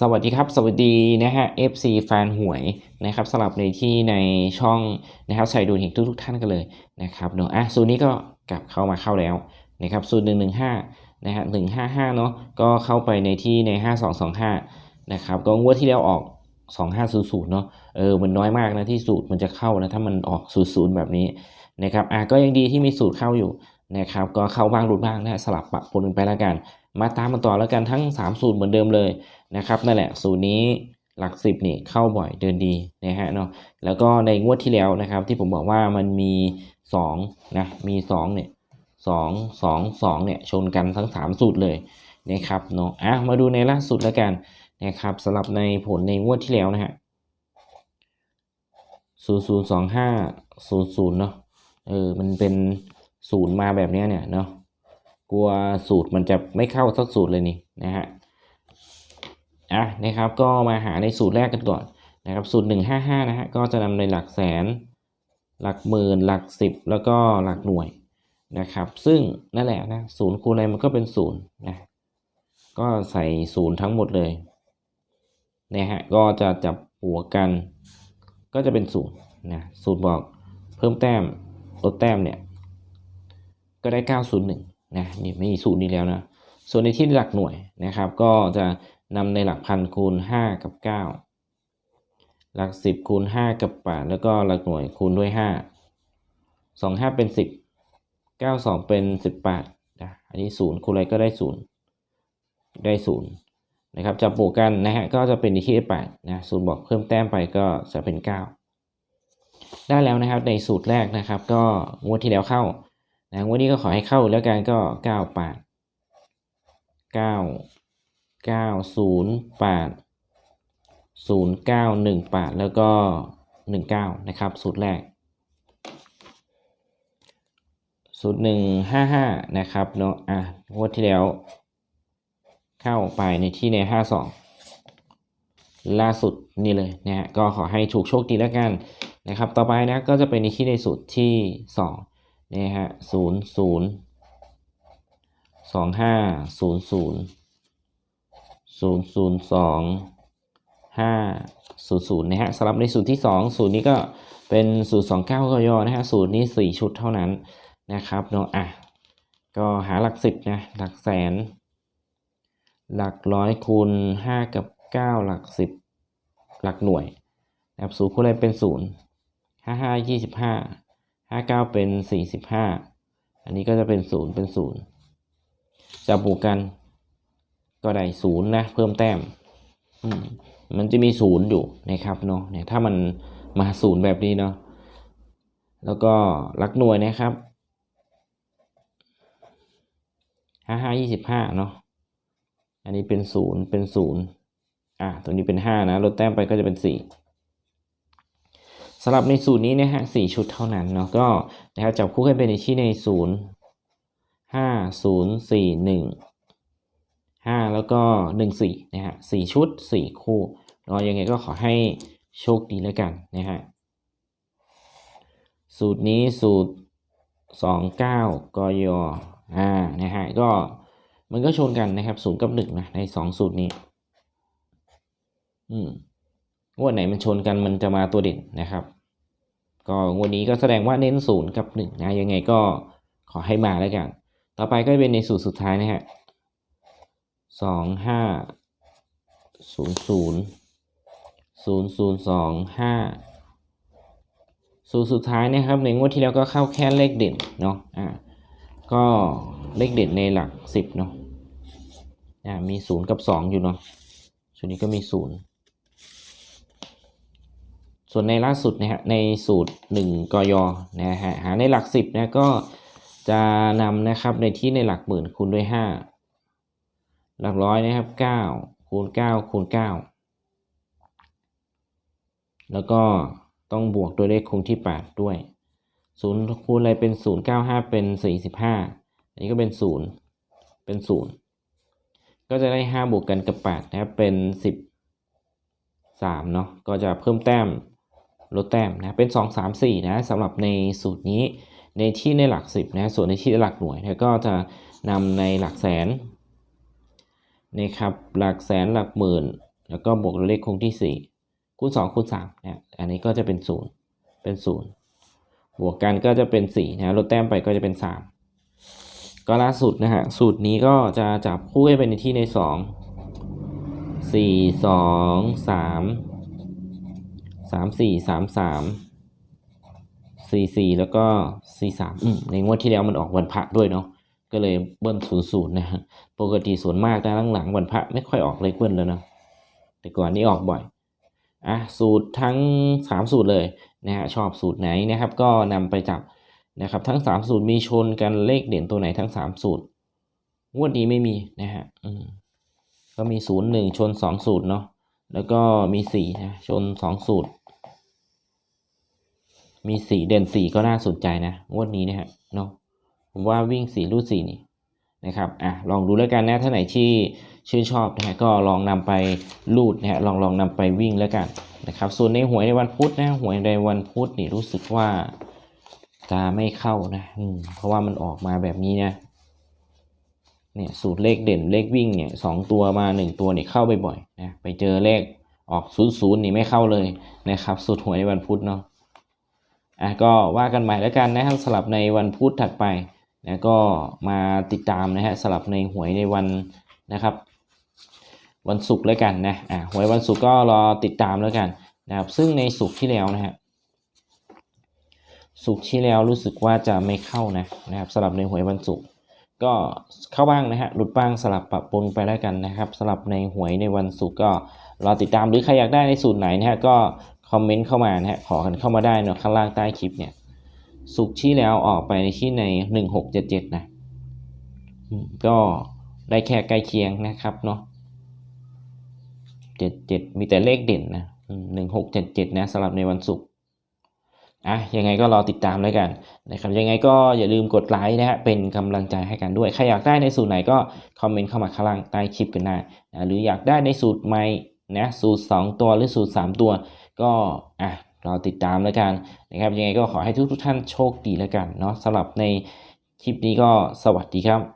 สวัสดีครับ สวัสดีนะฮะ FC แฟนหวยนะครับสำหรับในที่ในช่องนะครับใส่ดูเห็นทุกทุกท่านกันเลยนะครับเนาะอะสูตรนี้ก็กลับเข้ามาเข้าแล้วนะครับสูตรหนึ่งหนึ่งห้านะฮะหนึ่งห้าห้าเนาะก็เข้าไปในที่ในห้าสองสองห้านะครับก็งวดที่แล้วออกสองห้าศูนย์ศูนย์เนาะเออมันน้อยมากนะที่สูตรมันจะเข้านะถ้ามันออกศูนย์ศูนย์แบบนี้นะครับอะก็ยังดีที่มีสูตรเข้าอยู่นะครับก็เข้าบ้างหลุดบ้างนะสลับปะปนกันไปแล้วกัน มาตามมันต่อแล้วกันทั้ง 3 สูตรเหมือนเดิมเลย นะครับนั่นแหละสูตรนี้หลักสิบนี่เข้าบ่อยเดินดีนะฮะเนาะแล้วก็ในงวดที่แล้วนะครับ ที่ผมบอกว่ามันมี2นะมี2เนี่ยสองสองสองเนี่ยชนกันทั้ง 3 สูตรเลยนะครับเนาะอะมาดูในล่าสุดแล้วกันนะครับสำหรับในผลในงวดที่แล้วนะฮะศูนย์ศูนย์สองห้าศูนย์ศูนย์เนาะเออมันเป็นศูนย์มาแบบนี้เนี่ยเนาะกลัวสูตรมันจะไม่เข้าสักสูตรเลยนี่นะฮะ อะนะครับก็มาหาในสูตรแรกกันก่อนนะครับสูตร 155 นะฮะก็จะนำในหลักแสน หลักหมื่น หลักสิบแล้วก็หลักหน่วยนะครับซึ่งนั่นแหละนะศูนย์คูณอะไรมันก็เป็นศูนย์นะก็ใส่ศูนย์ทั้งหมดเลยนะฮะก็จะจับหัวกัน ก็จะเป็นศูนย์นะสูตรบอกเพิ่มแต้มลดแต้มเนี่ยก็ได้ 901นะนี่ไม่มีสูตรนี้แล้วนะส่วนในที่หลักหน่วยนะครับ ก็จะ นำในหลักพันคูณ 5 กับ 9 หลัก 10 คูณ 5 กับ 8 แล้วก็หลักหน่วยคูณด้วย 5 2 5 เป็น 10 9 2 เป็น 18นะอันนี้ 0 คูณอะไรก็ได้ 0 ได้ 0 นะครับจับบวกกันนะฮะก็จะเป็นที่ 8 นะศูนย์บอกเพิ่มแต้มไปก็จะเป็น 9 ได้แล้วนะครับในสูตรแรกนะครับ ก็งวดที่แล้วเข้านะวันนี้ก็ขอให้เข้าแล้วกันก็เก้า แปดเก้าศูนย์แปดศูนย์เก้าหนึ่งแปดแล้วก็หนึ่งเก้านะครับ สูตรแรก สูตรหนึ่งห้าห้านะครับเนาะอะงวดที่แล้ว เข้าไปในที่ในห้าสองล่าสุดนี่เลยนะฮะก็ขอให้ถูกโชคดีแล้วกันนะครับ ต่อไปนะก็จะเป็นในที่ในสูตรที่สองนี่ฮะศูนย์ ศูนย์ศูนย์สองห้าศูนย์ศูนย์นะฮะสำหรับในสูตรที่สองสูตรนี้ก็เป็นสูตรสองเก้ากยนะฮะสูตรนี้สี่ชุดเท่านั้นนะครับเนาะอะก็หาหลักสิบนะหลักแสน หลักร้อยคูณห้ากับเก้าหลักสิบหลักหน่วยนะครับสูตรคูณอะไรเป็นศูนย์ห้าห้ายี่สิบห้าห้าเก้าเป็นสี่สิบห้าอันนี้ก็จะเป็นศูนย์เป็นศูนย์จับบวกกัน ก็ได้ศูนย์นะเพิ่มแต้มมมันจะมีศูนย์อยู่นะครับเนาะเนี่ยถ้ามันมาศูนย์แบบนี้เนาะแล้วก็หลักหน่วยนะครับห้าห้ายี่สิบห้าเนาะอันนี้เป็นศูนย์เป็นศูนย์อ่าตัวนี้เป็นห้านะลดแต้มไปก็จะเป็นสี่สำหรับในสูตรนี้นะฮะสี่ชุดเท่านั้นเนาะก็นะครับจับคู่กันเป็นในที่ในศูนย์ห้าศูนย์สี่หนึ่ง ห้าแล้วก็หนึ่งสี่นะฮะสี่ชุดสี่คู่เนาะยังไงก็ขอให้โชคดีแล้วกันนะฮะสูตรนี้สูตรสองเก้ากยอ่านะฮะก็มันก็ชนกันนะครับศูนย์กับหนึ่งนะในสองสูตรนี้ อืมงวดไหนมันชนกันมันจะมาตัวเด่นนะครับ ก็งวดนี้ก็แสดงว่าเน้นศูนย์กับหนึ่งนะยังไงก็ขอให้มาแล้วกัน ต่อไปก็เป็นในสูตรสุดท้ายนะฮะ สองห้าศูนย์ศูนย์ศูนย์ศูนย์สองห้าสูตรสุดท้ายนะครับในงวดที่แล้วก็เข้าแค่เลขเด่นเนาะอ่าก็เลขเด่นในหลักสิบเนาะอ่ามีศูนย์กับสองอยู่เนาะส่วนนี้ก็มีศูนย์ส่วนในล่าสุดนะฮะในสูตร1กยนะฮะหาในหลัก10นะก็จะนำนะครับในที่ในหลักหมื่นคูณด้วย5 หลักร้อยนะครับ9คูณ9คูณ9แล้วก็ต้องบวกด้วยเลขคงที่ 8 ด้วย0คูณอะไรเป็น 095 เป็น 45 อันนี้ก็เป็น 0 เป็น 0 ก็จะได้ 5 บวกกันกับ 8 นะครับ เป็น 13 เนาะก็จะเพิ่มแต้มลดแต้มนะ เป็น 2 3 4 นะสำหรับในสูตรนี้ในที่ในหลัก 10 นะ ส่วนในที่ในหลักหน่วยนะก็จะนำในหลักแสน นะครับหลักแสนหลักหมื่น แล้วก็บวกเลขคงที่สี่คูณสองคูณสามเนี่ยอันนี้ก็จะเป็นศูนย์เป็นศูนย์บวกกันก็จะเป็นสี่นะลดแต้มไปก็จะเป็นสามก็ล่าสุดนะฮะสูตรนี้ก็จะจับคู่ให้เป็นในที่ในสองสี่สองสามสามสี่สามสามสี่สี่แล้วก็สี่สามอืมในงวดที่แล้วมันออกวันพระด้วยเนาะ ก็เลยเบิ้ลศูนย์ศูนย์นะฮะปกติส่วนมากนะหลังๆวันพระไม่ค่อยออกเลขเบิ้ลแล้วนะแต่ก่อนนี้ออกบ่อยอะสูตรทั้ง 3 สูตรเลยนะฮะชอบสูตรไหนนะครับ ก็นำไปจับนะครับ ทั้ง 3 สูตรมีชนกันเลขเด่นตัวไหนทั้ง 3 สูตรงวดนี้ไม่มีนะฮะอืมก็มี 0 1 ชน 2 สูตรเนาะแล้วก็มี4นะชน 2 สูตร มี 4 เด่น 4 ก็น่าสนใจนะงวดนี้นะฮะเนาะ ผมว่าวิ่ง4รูด4นี่นะครับอะลองดูแล้วกันนะถ้าไหนที่ชื่นชอบนะฮะก็ลองนำไปลูดนะฮะลองลองนำไปวิ่งแล้วกันนะครับส่วนในหวยในวันพุธนะหวยในวันพุธนี่รู้สึกว่าจะไม่เข้านะเพราะว่ามันออกมาแบบนี้นะเนี่ยสูตรเลขเด่นเลขวิ่งเนี่ยสองตัวมาหนึ่งตัวเนี่ยเข้าบ่อยนะไปเจอเลขออกศูนย์ศูนย์นี่ไม่เข้าเลยนะครับสูตรหวยในวันพุธเนาะอะก็ว่ากันใหม่แล้วกันนะครับสลับในวันพุธถัดไป นะก็มาติดตามนะฮะสลับในหวยในวันนะครับ วันศุกร์แล้วกันนะอ่าหวยวันศุกร์ก็รอติดตามแล้วกันนะครับซึ่งในศุกร์ที่แล้วนะฮะศุกร์ที่แล้วรู้สึกว่าจะไม่เข้านะนะครับสลับในหวยวันศุกร์ก็เข้าบ้างนะฮะหลุดบ้างสลับปรับปรุงไปแล้วกันนะครับสลับในหวยในวันศุกร์ก็รอติดตามหรือใครอยากได้ในสูตรไหนนะฮะก็คอมเมนต์เข้ามานะฮะขอกันเข้ามาได้เนาะข้างล่างใต้คลิปเนี่ย ศุกที่แล้วออกไปที่ในหนึ่งหกเจ็ดเจ็ดนะ ก็ได้แค่ใกล้เคียงนะครับเนาะเจ็ดเจ็ดมีแต่เลขเด่นนะหนึ่งหกเจ็ดเจ็ดนะสำหรับในวันศุกร์อะยังไงก็รอติดตามแล้วกันนะครับยังไงก็อย่าลืมกดไลค์นะฮะเป็นกำลังใจให้กันด้วย ใครอยากได้ในสูตรไหนก็คอมเมนต์เข้ามาข้างล่างใต้คลิปกันได้นะหรืออยากได้ในสูตรใหม่นะสูตร 2 ตัวหรือสูตร 3 ตัวก็อะ เราติดตามแล้วกันนะครับ ยังไงก็ขอให้ทุกทุกท่านโชคดีแล้วกันเนาะสำหรับในคลิปนี้ก็สวัสดีครับ